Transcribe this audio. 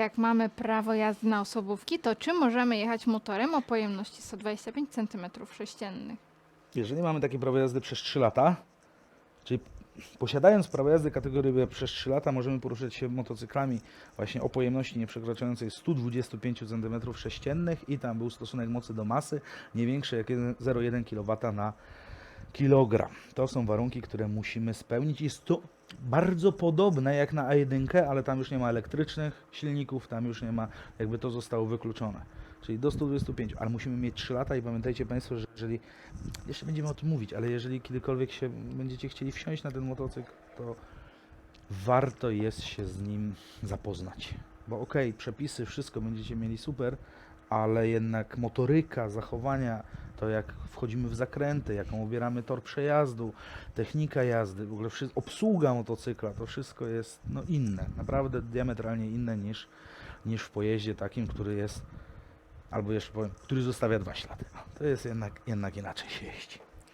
Jak mamy prawo jazdy na osobówki, to czy możemy jechać motorem o pojemności 125 cm3? Jeżeli mamy takie prawo jazdy przez 3 lata, czyli posiadając prawo jazdy kategorii B przez 3 lata, możemy poruszać się motocyklami właśnie o pojemności nieprzekraczającej 125 cm3 i tam był stosunek mocy do masy nie większy jak 1 0,1 kW na kilogram. To są warunki, które musimy spełnić. Jest to bardzo podobne jak na A1, ale tam już nie ma elektrycznych silników, tam już nie ma, jakby to zostało wykluczone. Czyli do 125, ale musimy mieć 3 lata i pamiętajcie Państwo, że jeżeli, jeszcze będziemy o tym mówić, ale jeżeli kiedykolwiek się będziecie chcieli wsiąść na ten motocykl, to warto jest się z nim zapoznać. Bo okej, przepisy, wszystko będziecie mieli super, ale jednak motoryka, zachowania, to jak wchodzimy w zakręty, jaką obieramy tor przejazdu, technika jazdy, w ogóle obsługa motocykla, to wszystko jest no, inne, naprawdę diametralnie inne niż, niż w pojeździe takim, który jest, albo jeszcze powiem, który zostawia dwa ślady. To jest jednak, jednak inaczej się jeździ.